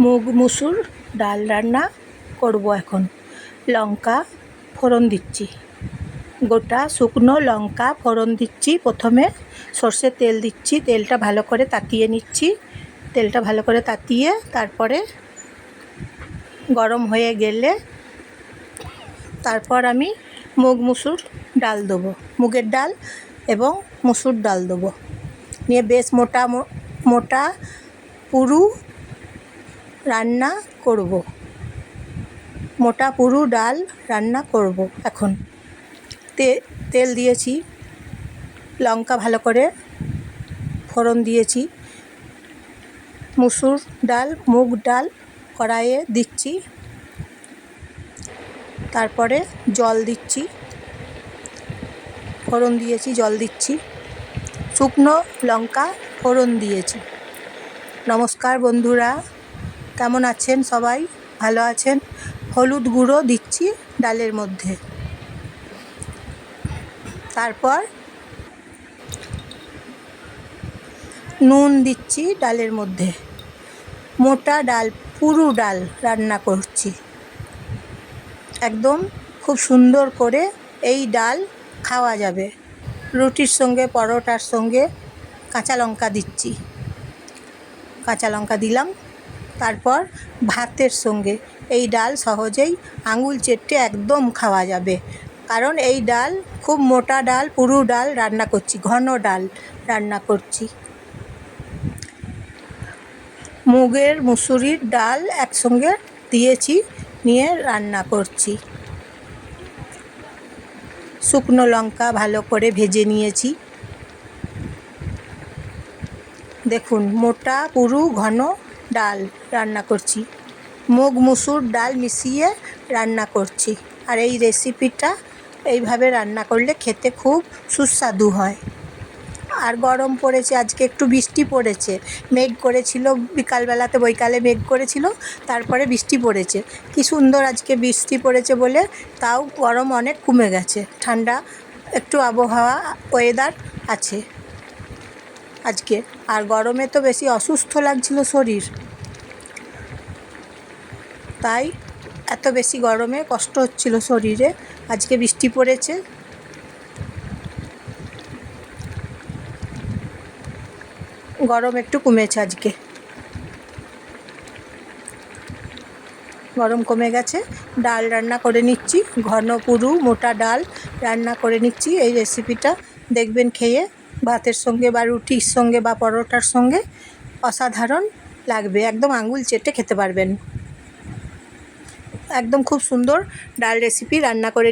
মুগ মুসুর, ডাল রান্না করব এখন। লঙ্কা ফোড়ন দিচ্ছি। গোটা শুকনো লঙ্কা ফোড়ন দিচ্ছি প্রথমে। সর্ষের তেল দিচ্ছি, তেলটা ভালো করে তাতিয়ে নিচ্ছি। তেলটা ভালো করে তাতিয়ে তারপরে গরম হয়ে গেলে তারপর আমি মুগ, মুসুর, ডাল দেবো। মুগের ডাল এবং মুসুর ডাল দেবো। নিয়ে বেশ মোটা মোটা, পুরু রান্না করব। মোটা পুরু ডাল রান্না করব এখন। তে, তেল দিয়েছি, লঙ্কা ভালো করে ফোড়ন দিয়েছি, মুসুর ডাল, মুগ ডাল কড়াইয়ে দিচ্ছি, তারপরে জল দিচ্ছি, ফোড়ন দিয়েছি, জল দিচ্ছি, শুকনো লঙ্কা ফোড়ন দিয়েছি। নমস্কার বন্ধুরা। কেমন আছেন সবাই? ভালো আছেন? হলুদ গুঁড়ো দিচ্ছি ডালের মধ্যে। তারপর নুন দিচ্ছি ডালের মধ্যে। মোটা ডাল, পুরু ডাল রান্না করছি। একদম খুব সুন্দর করে এই ডাল খাওয়া যাবে। রুটির সঙ্গে, পরোটার সঙ্গে কাঁচা লঙ্কা দিচ্ছি। কাঁচা লঙ্কা দিলাম। তারপর ভাতের সঙ্গে। এই ডাল সহজেই আঙুল চেটে একদম খাওয়া যাবে। কারণ এই ডাল খুব মোটা ডাল, পুরু ডাল রান্না করছি, ঘন ডাল রান্না করছি। মুগের, মুসুরির ডাল একসঙ্গে দিয়েছি, নিয়ে রান্না করছি। শুকনো লঙ্কা ভালো করে ভেজে নিয়েছি। দেখুন, মোটা, পুরু, ঘন ডাল রান্না করছি। মুগ, মুসুর, ডাল মিশিয়ে রান্না করছি। আর এই রেসিপিটা এইভাবে রান্না করলে খেতে খুব সুস্বাদু হয়। আর গরম পড়েছে, আজকে একটু বৃষ্টি পড়েছে। মেঘ করেছিল বিকালবেলাতে, বৈকালে মেঘ করেছিল, তারপরে বৃষ্টি পড়েছে। কি সুন্দর আজকে বৃষ্টি পড়েছে বলে, তাও গরম অনেক কমে গেছে। ঠান্ডা, একটু আবহাওয়া ওয়েদার আছে। আজকে। আর গরমে তো বেশি অসুস্থ লাগছিল শরীর। তাই এত বেশি গরমে কষ্ট হচ্ছিল শরীরে। আজকে বৃষ্টি পড়েছে। গরম একটু কমেছে আজকে। গরম কমে গেছে। ডাল রান্না করে নিচ্ছি। ঘন পুরু মোটা ডাল রান্না করে নিচ্ছি। এই রেসিপিটা দেখবেন খেয়ে। ভাতের সঙ্গে বা রুটির সঙ্গে বা পরোটার সঙ্গে অসাধারণ লাগবে। একদম আঙুল চেটে খেতে পারবেন। একদম খুব সুন্দর ডাল রেসিপি রান্না করে